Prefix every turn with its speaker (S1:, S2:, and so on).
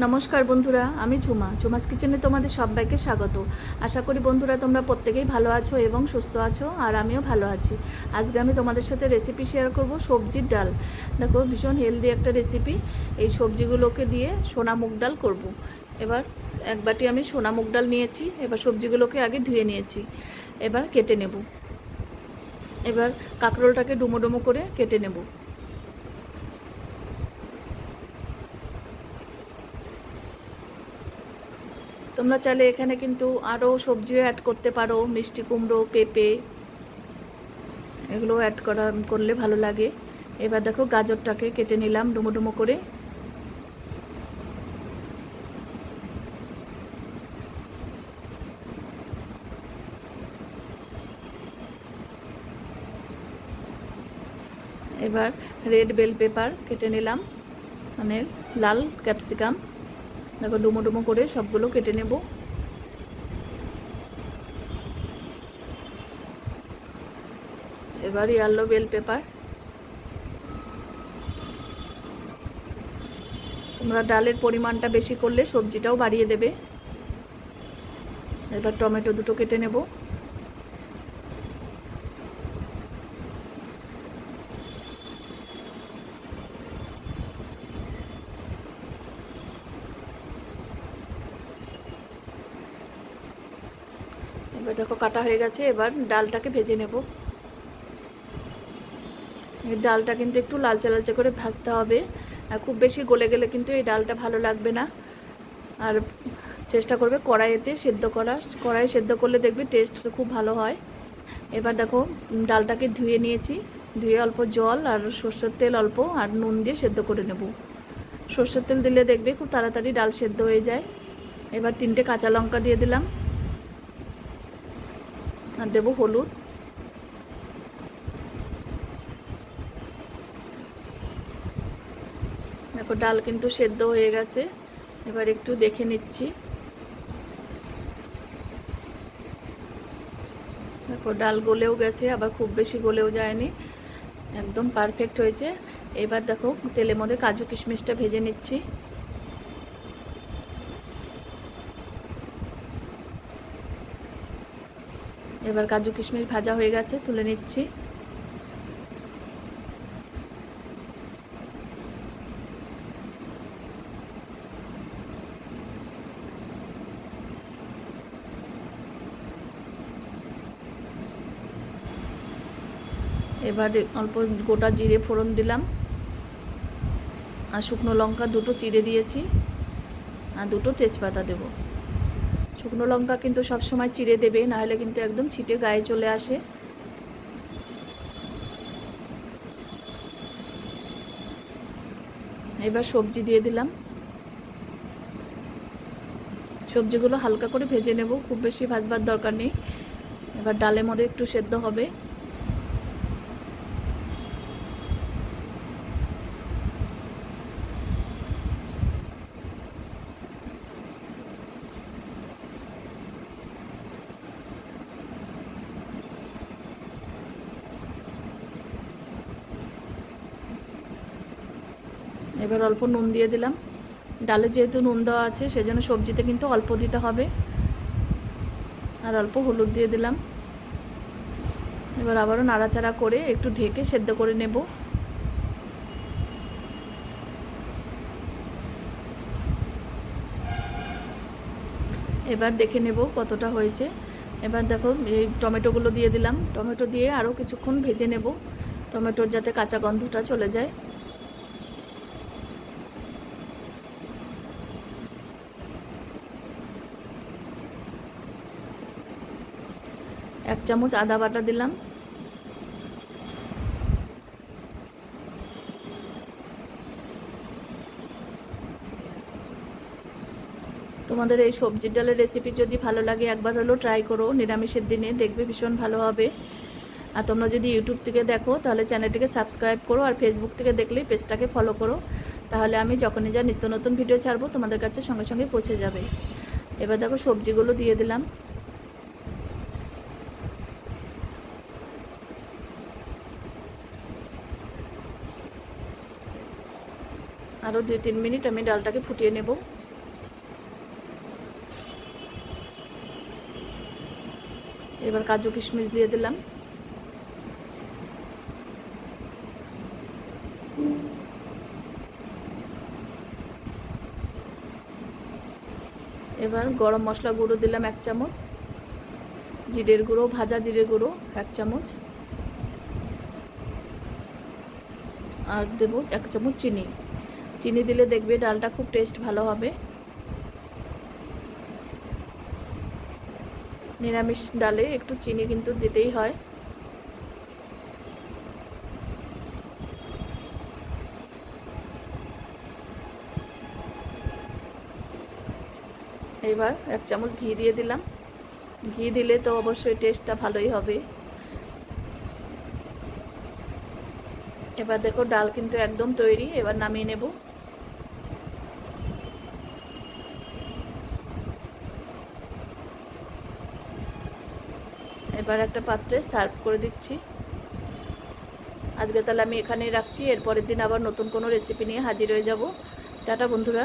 S1: নমস্কার বন্ধুরা, আমি ঝুমা ঝুমাস কিচেনে তোমাদের সবাইকে স্বাগত। আশা করি বন্ধুরা তোমরা প্রত্যেকেই ভালো আছো এবং সুস্থ আছো, আর আমিও ভালো আছি। আজকে আমি তোমাদের সাথে রেসিপি শেয়ার করব সবজির ডাল। দেখো, ভীষণ হেলদি একটা রেসিপি এই সবজিগুলোকে দিয়ে সোনা মুগ ডাল করব। এবার এক বাটি আমি সোনা মুগ ডাল নিয়েছি, এবার সবজিগুলোকে আগে ধুয়ে নিয়েছি। এবার কেটে নেব। এবার কাঁকরোলটাকে ডুমো ডুমো করে কেটে নেব। তোমরা চাইলে এখানে কিন্তু আরও সবজিও অ্যাড করতে পারো, মিষ্টি কুমড়ো, পেঁপে, এগুলো অ্যাড করা, করলে ভালো লাগে। এবার দেখো গাজরটাকে কেটে নিলাম ডুমো ডুমো করে। এবার রেড বেল পেপার কেটে নিলাম মানে লাল ক্যাপসিকাম দেখো ডুমো ডুমো করে সবগুলো কেটে নেব। এবার ইয়ালো বেল পেপার। তোমরা ডালের পরিমাণটা বেশি করলে সবজিটাও বাড়িয়ে দেবে। এবার টমেটো দুটো কেটে নেব। এবার দেখো কাটা হয়ে গেছে, এবার ডালটাকে ভেজে নেব। এই ডালটা কিন্তু একটু লালচে লালচে করে ভাজতে হবে, আর খুব বেশি গলে গেলে কিন্তু এই ডালটা ভালো লাগবে না। আর চেষ্টা করবে কড়াইতে সেদ্ধ করা কড়াই সেদ্ধ করলে দেখবে টেস্ট খুব ভালো হয়। এবার দেখো ডালটাকে ধুয়ে নিয়েছি, ধুয়ে অল্প জল আর সর্ষের তেল অল্প আর নুন দিয়ে সেদ্ধ করে নেব। সর্ষের তেল দিলে দেখবে খুব তাড়াতাড়ি ডাল সেদ্ধ হয়ে যায়। এবার তিনটে কাঁচা লঙ্কা দিয়ে দিলাম। আর দেবো হলুদ। দেখো, ডাল কিন্তু সেদ্ধ হয়ে গেছে। এবার একটু দেখে নিচ্ছি। দেখো, ডাল গলেও গেছে, আবার খুব বেশি গলেও যায়নি। একদম পারফেক্ট হয়েছে। এবার দেখো, তেলের মধ্যে কাজু কিশমিশটা ভেজে নিচ্ছি। এবার কাজু কিশমিশ ভাজা হয়ে গেছে, তুলে নিচ্ছি। এবার অল্প গোটা জিরে ফোড়ন দিলাম। আর শুকনো লঙ্কা দুটো চিড়ে দিয়েছি। আর দুটো তেজপাতা দেবো। শুকনো লঙ্কা কিন্তু সবসময় চিড়ে দেবে, নাহলে কিন্তু একদম ছিটে গায়ে চলে আসে। এবার সবজি দিয়ে দিলাম। সবজিগুলো হালকা করে ভেজে নেব, খুব বেশি ভাজবার দরকার নেই। এবার ডালের মধ্যে একটু সেদ্ধ হবে। এবার অল্প নুন দিয়ে দিলাম। ডালে যেহেতু নুন দেওয়া আছে, সেজন্য সবজিতে কিন্তু অল্প দিতে হবে। আর অল্প হলুদ দিয়ে দিলাম। এবার আবারও নাড়াচাড়া করে একটু ঢেকে সেদ্ধ করে নেব। এবার দেখে নেব কতটা হয়েছে। এবার দেখো, এই টমেটোগুলো দিয়ে দিলাম। টমেটো দিয়ে আরও কিছুক্ষণ ভেজে নেব। টমেটোর যাতে কাঁচা গন্ধটা চলে যায়। এক চামচ আদা বাটা দিলাম। তোমাদের এই সবজির ডালের রেসিপি যদি ভালো লাগে, একবার হলেও ট্রাই করো। নিরামিষের দিনে দেখবে ভীষণ ভালো হবে। আর তোমরা যদি ইউটিউব থেকে দেখো, তাহলে চ্যানেলটিকে সাবস্ক্রাইব করো আর ফেসবুক থেকে দেখলেই পেজটাকে ফলো করো। তাহলে আমি যখনই যা নিত্য নতুন ভিডিও ছাড়বো, তোমাদের কাছে সঙ্গে সঙ্গে পৌঁছে যাবে। এবার দেখো সবজিগুলো দিয়ে দিলাম। আরও দুই, তিন মিনিট আমি ডালটাকে ফুটিয়ে নেব। এবার কাজু কিশমিশ দিয়ে দিলাম। এবার গরম মশলা গুঁড়ো দিলাম এক চামচ। জিরের গুঁড়ো, ভাজা জিরের গুঁড়ো এক চামচ। আর দেবো এক চামচ চিনি। চিনি দিলে দেখবে ডালটা খুব টেস্ট ভালো হবে। নিরামিষ ডালে একটু চিনি কিন্তু দিতেই হয়। এবার এক চামচ ঘি দিয়ে দিলাম। ঘি দিলে তো অবশ্যই টেস্টটা ভালোই হবে। এবার দেখো ডাল কিন্তু একদম তৈরি, এবার নামিয়ে নেব। এবার একটা পাত্রে সার্ভ করে দিচ্ছি। আজকে তাহলে আমি এখানেই রাখছি, এরপরের দিন আবার নতুন কোনো রেসিপি নিয়ে হাজির হয়ে যাব। টাটা বন্ধুরা।